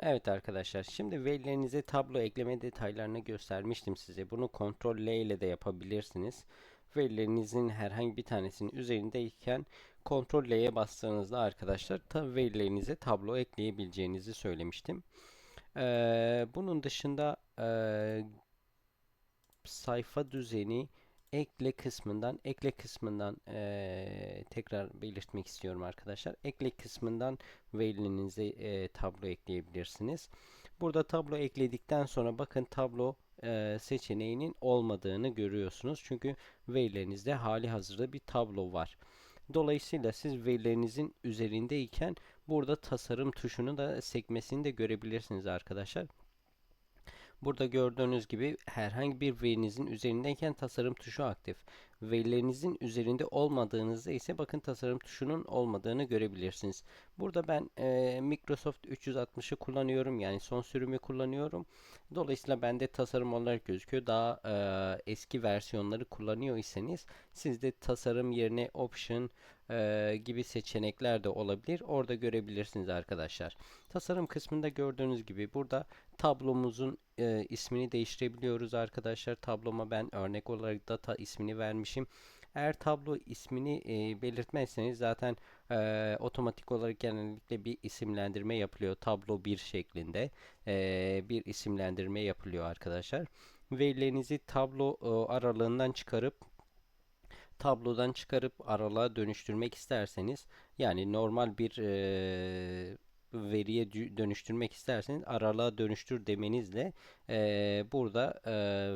Evet arkadaşlar, şimdi verilerinize tablo ekleme detaylarını göstermiştim size. Bunu Ctrl L ile de yapabilirsiniz. Verilerinizin herhangi bir tanesinin üzerindeyken Ctrl L'ye bastığınızda arkadaşlar ta verilerinize tablo ekleyebileceğinizi söylemiştim. Ee, bunun dışında ee, sayfa düzeni ekle kısmından ekle kısmından ee, tekrar belirtmek istiyorum arkadaşlar. Ekle kısmından verilerinize ee, tablo ekleyebilirsiniz. Burada tablo ekledikten sonra bakın tablo ee, seçeneğinin olmadığını görüyorsunuz. Çünkü verilerinizde hali hazırda bir tablo var. Dolayısıyla siz verilerinizin üzerindeyken burada tasarım tuşunu da sekmesini de görebilirsiniz arkadaşlar. Burada gördüğünüz gibi herhangi bir verinizin üzerindeyken tasarım tuşu aktif. Verilerinizin üzerinde olmadığınızda ise bakın tasarım tuşunun olmadığını görebilirsiniz. Burada ben e, Microsoft 360'ı kullanıyorum. Yani son sürümü kullanıyorum. Dolayısıyla bende tasarım olarak gözüküyor. Daha e, eski versiyonları kullanıyor iseniz sizde tasarım yerine Option e, gibi seçenekler de olabilir. Orada görebilirsiniz arkadaşlar. Tasarım kısmında gördüğünüz gibi burada tablomuzun e, ismini değiştirebiliyoruz arkadaşlar. Tabloma ben örnek olarak data ismini vermişim. Eğer tablo ismini e, belirtmezseniz zaten e, otomatik olarak genellikle bir isimlendirme yapılıyor. Tablo 1 şeklinde e, bir isimlendirme yapılıyor arkadaşlar. Verilerinizi tablo e, aralığından çıkarıp tablodan çıkarıp aralığa dönüştürmek isterseniz yani normal bir e, veriye dönüştürmek isterseniz aralığa dönüştür demenizle e, burada e,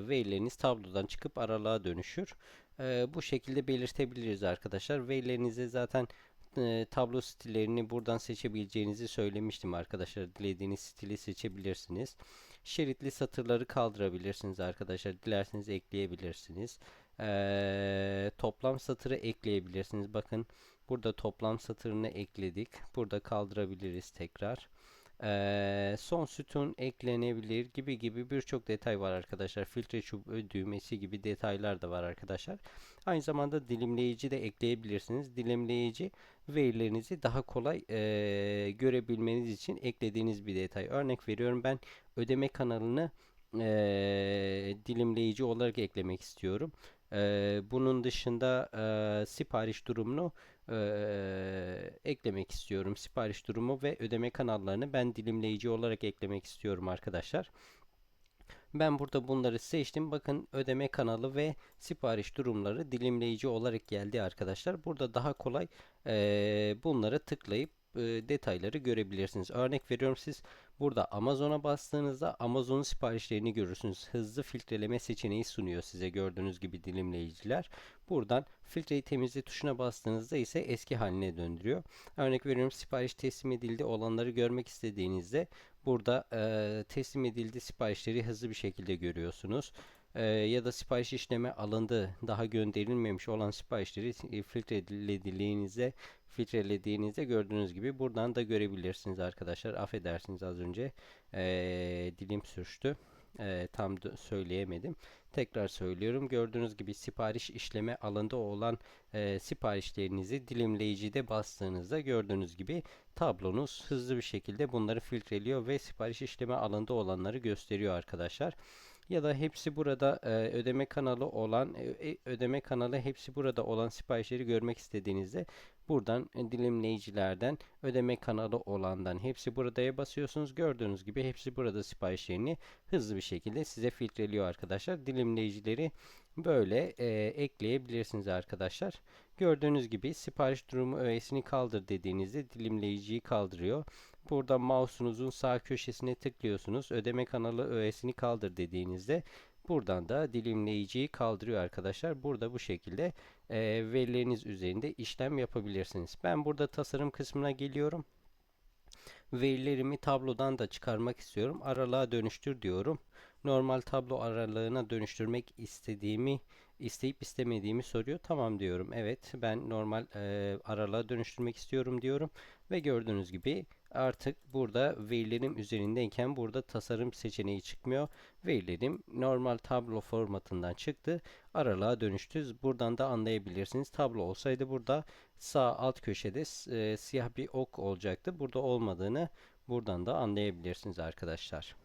verileriniz tablodan çıkıp aralığa dönüşür. E, bu şekilde belirtebiliriz arkadaşlar. Verilerinize zaten e, tablo stillerini buradan seçebileceğinizi söylemiştim arkadaşlar. Dilediğiniz stili seçebilirsiniz. Şeritli satırları kaldırabilirsiniz arkadaşlar. Dilerseniz ekleyebilirsiniz. E, toplam satırı ekleyebilirsiniz. Bakın burada toplam satırını ekledik. Burada kaldırabiliriz tekrar. Ee, son sütun eklenebilir gibi gibi birçok detay var arkadaşlar. Filtre çubuğu düğmesi gibi detaylar da var arkadaşlar. Aynı zamanda dilimleyici de ekleyebilirsiniz. Dilimleyici verilerinizi daha kolay e, görebilmeniz için eklediğiniz bir detay. Örnek veriyorum ben ödeme kanalını e, dilimleyici olarak eklemek istiyorum. E, bunun dışında e, sipariş durumunu e, eklemek istiyorum. Sipariş durumu ve ödeme kanallarını ben dilimleyici olarak eklemek istiyorum arkadaşlar. Ben burada bunları seçtim. Bakın ödeme kanalı ve sipariş durumları dilimleyici olarak geldi arkadaşlar. Burada daha kolay e, bunları tıklayıp e, detayları görebilirsiniz. Örnek veriyorum siz burada Amazon'a bastığınızda Amazon'un siparişlerini görürsünüz. Hızlı filtreleme seçeneği sunuyor size gördüğünüz gibi dilimleyiciler. Buradan filtreyi temizle tuşuna bastığınızda ise eski haline döndürüyor. Örnek veriyorum sipariş teslim edildi olanları görmek istediğinizde burada e, teslim edildi siparişleri hızlı bir şekilde görüyorsunuz e, ya da sipariş işleme alındı daha gönderilmemiş olan siparişleri e, filtrelediğinizde filtrelediğinizde gördüğünüz gibi buradan da görebilirsiniz arkadaşlar. Affedersiniz az önce e, dilim sürçtü. E, tam söyleyemedim. Tekrar söylüyorum. Gördüğünüz gibi sipariş işleme alındı olan e, siparişlerinizi dilimleyicide bastığınızda gördüğünüz gibi tablonuz hızlı bir şekilde bunları filtreliyor ve sipariş işleme alındı olanları gösteriyor arkadaşlar. Ya da hepsi burada e, ödeme kanalı olan e, ödeme kanalı hepsi burada olan siparişleri görmek istediğinizde buradan e, dilimleyicilerden ödeme kanalı olandan hepsi buradaya basıyorsunuz. Gördüğünüz gibi hepsi burada siparişlerini hızlı bir şekilde size filtreliyor arkadaşlar. Dilimleyicileri böyle e, ekleyebilirsiniz arkadaşlar. Gördüğünüz gibi sipariş durumu öğesini kaldır dediğinizde dilimleyiciyi kaldırıyor. Burada mouse'unuzun sağ köşesine tıklıyorsunuz. Ödeme kanalı öğesini kaldır dediğinizde buradan da dilimleyiciyi kaldırıyor arkadaşlar. Burada bu şekilde e, verileriniz üzerinde işlem yapabilirsiniz. Ben burada tasarım kısmına geliyorum. Verilerimi tablodan da çıkarmak istiyorum. Aralığa dönüştür diyorum. Normal tablo aralığına dönüştürmek istediğimi isteyip istemediğimi soruyor. Tamam diyorum. Evet ben normal e, aralığa dönüştürmek istiyorum diyorum. Ve gördüğünüz gibi artık burada verilerim üzerindeyken burada tasarım seçeneği çıkmıyor. Verilerim normal tablo formatından çıktı. Aralığa dönüştü. Buradan da anlayabilirsiniz. Tablo olsaydı burada sağ alt köşede e, siyah bir ok olacaktı. Burada olmadığını buradan da anlayabilirsiniz arkadaşlar.